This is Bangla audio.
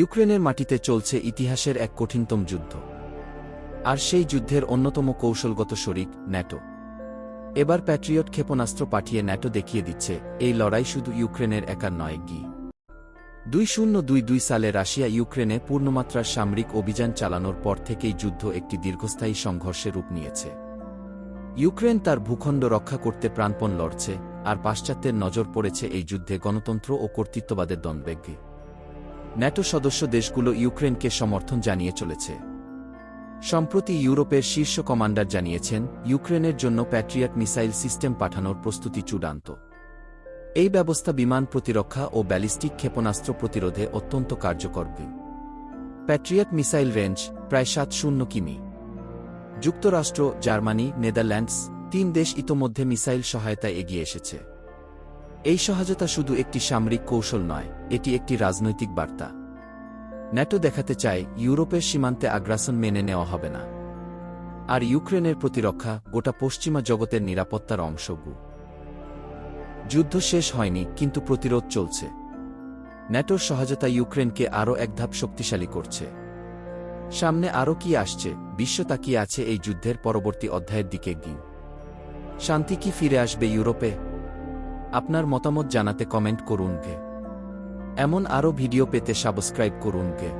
ইউক্রেনের মাটিতে চলছে ইতিহাসের এক কঠিনতম যুদ্ধ। আর সেই যুদ্ধের অন্যতম কৌশলগত শরিক ন্যাটো। এবার প্যাট্রিয়ট ক্ষেপণাস্ত্র পাঠিয়ে ন্যাটো দেখিয়ে দিচ্ছে, এই লড়াই শুধু ইউক্রেনের একার নয় গি দুই শূন্য দুই দুই সালে রাশিয়া ইউক্রেনে পূর্ণমাত্রার সামরিক অভিযান চালানোর পর থেকেই যুদ্ধ একটি দীর্ঘস্থায়ী সংঘর্ষে রূপ নিয়েছে। ইউক্রেন তার ভূখণ্ড রক্ষা করতে প্রাণপণ লড়ছে, আর পাশ্চাত্যের নজর পড়েছে এই যুদ্ধে গণতন্ত্র ও কর্তৃত্ববাদের দ্বন্দ্বেগে ন্যাটো সদস্য দেশগুলো ইউক্রেনকে সমর্থন জানিয়ে চলেছে। সম্প্রতি ইউরোপের শীর্ষ কমান্ডার জানিয়েছেন, ইউক্রেনের জন্য প্যাট্রিয়াট মিসাইল সিস্টেম পাঠানোর প্রস্তুতি চূড়ান্ত। এই ব্যবস্থা বিমান প্রতিরক্ষা ও ব্যালিস্টিক ক্ষেপণাস্ত্র প্রতিরোধে অত্যন্ত কার্যকর। প্যাট্রিয়াট মিসাইল রেঞ্জ প্রায় সাত শূন্য কিমি। যুক্তরাষ্ট্র, জার্মানি, নেদারল্যান্ডস, তিন দেশ ইতোমধ্যে মিসাইল সহায়তায় এগিয়ে এসেছে। এই সহায়তা শুধু একটি সামরিক কৌশল নয়, এটি একটি রাজনৈতিক বার্তা। ন্যাটো দেখাতে চায়, ইউরোপের সীমান্তে আগ্রাসন মেনে নেওয়া হবে না। আর ইউক্রেনের প্রতিরক্ষা গোটা পশ্চিমা জগতের নিরাপত্তার অংশগু। যুদ্ধ শেষ হয়নি, কিন্তু প্রতিরোধ চলছে। ন্যাটোর সহায়তা ইউক্রেনকে আরও এক ধাপ শক্তিশালী করছে। সামনে আরও কি আসছে, বিশ্ব তাকিয়ে আছে এই যুদ্ধের পরবর্তী অধ্যায়ের দিকে গিয়ে। শান্তি কি ফিরে আসবে ইউরোপে? আপনার মতামত জানাতে কমেন্ট করুন কে এমন আরও ভিডিও পেতে সাবস্ক্রাইব করুন গে।